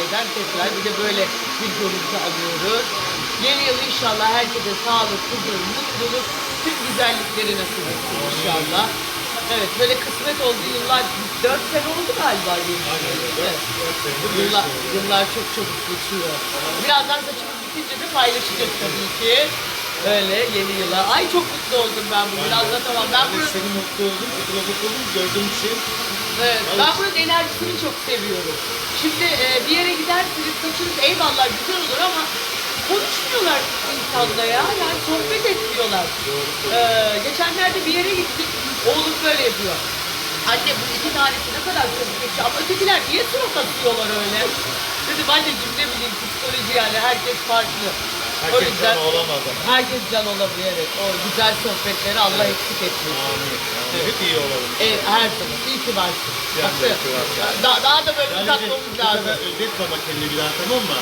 mahalleden tekrar bir de böyle bir görüntü alıyoruz. Yeni yıl inşallah herkese sağlık, huzur, mutluluk, tüm güzellikleri nasip etsin inşallah. Evet böyle kısmet oldu yıllar, 4 sene oldu galiba yeni yıl. Evet. Yıllar, yıllar çok çabuk geçiyor. Birazdan saçımız bitince de paylaşacağız tabii ki. Öyle yeni yıla. Ay çok mutlu oldum ben bugün anlatamam. Ben Ben bunu de senin mutlu oldum, fotoğrafı oldum, gördüğüm için. Evet, ben buranın enerjisini çok seviyorum. Şimdi e, bir yere gidersiniz, saçınız eyvallah güzel olur ama konuşmuyorlar insanla ya. Yani sohbet etmiyorlar. E, geçenlerde bir yere gittik, oğlum böyle yapıyor. Anne bu iki tanesi ne kadar çabuk ama ötekiler niye surat atıyorlar öyle? Dedim anneciğim ne bileyim psikoloji yani herkes farklı. O Herkes yüzden can olamaz ama. herkes can olabilir evet. O güzel sohbetleri Allah eksik etmesin. Amin. amin. Hep iyi olalım. Evet, her zaman. İyi ki varsın. Haklı. iyi ki varsın. Daha, daha da böyle Yani uzatmamız bu lazım. kadar ödetme bak kendini bir daha tamam mı?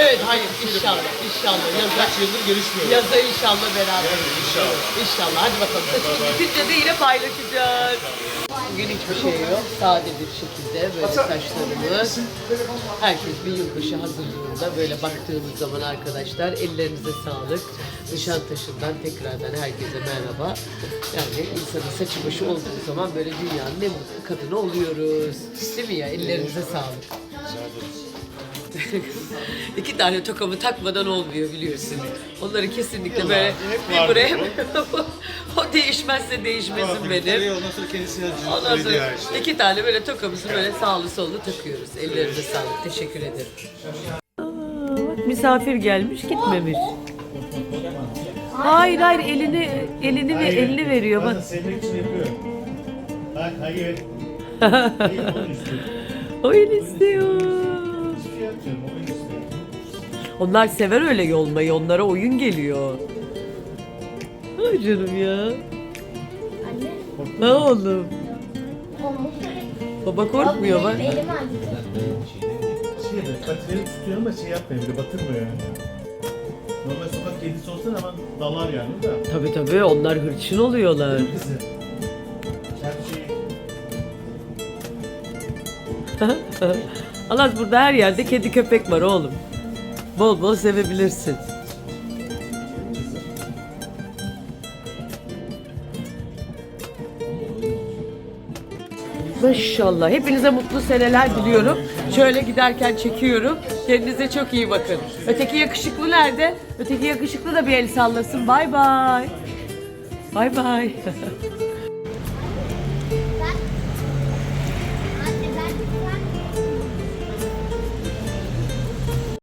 Evet, hayır. inşallah. İnşallah. Yaza, Kaç yıldır görüşmüyoruz. yaza inşallah beraber. Yani inşallah. İnşallah. Hadi bakalım. Bye. bitince de yine paylaşacağız. Bugün hiçbir şey yok. Sade bir şekilde böyle saçlarımız. Herkes bir yılbaşı hazırlığında böyle baktığımız zaman arkadaşlar ellerinize sağlık. Nişantaşı'ndan tekrardan herkese merhaba. Yani insanın saçı başı olduğu zaman böyle dünyanın en mutlu kadını oluyoruz. Değil mi ya? Ellerinize sağlık. İki tane tokamı takmadan olmuyor biliyorsun. Onları kesinlikle böyle bir buraya o değişmezse değişmesin benim. Ondan sonra kendisi Ondan sonra işte. iki tane böyle tokamızı böyle sağlı sollu takıyoruz. Ellerinize sağlık. Teşekkür ederim. bak misafir gelmiş gitmemiş. Hayır hayır elini elini ve elini veriyor bak. sevmek için yapıyorum. Bak hayır. Oyun istiyor. Şey. Oyun istiyorum. Onlar sever öyle yolmayı. Onlara oyun geliyor. Ay canım ya. Anne, Ne oğlum? Baba korkmuyor bak. Benim acıdı. Şey patileri tutuyor ama şey yapmıyor, böyle batırmıyor yani. Normal sokak kedisi olsa hemen dalar yani da. Tabii tabii onlar hırçın oluyorlar. Kızı. Allah burada her yerde kedi köpek var oğlum. Bol bol sevebilirsin. Maşallah. Hepinize mutlu seneler diliyorum. Şöyle giderken çekiyorum. Kendinize çok iyi bakın. Öteki yakışıklı nerede? Öteki yakışıklı da bir el sallasın. Bay bay. Bay bay.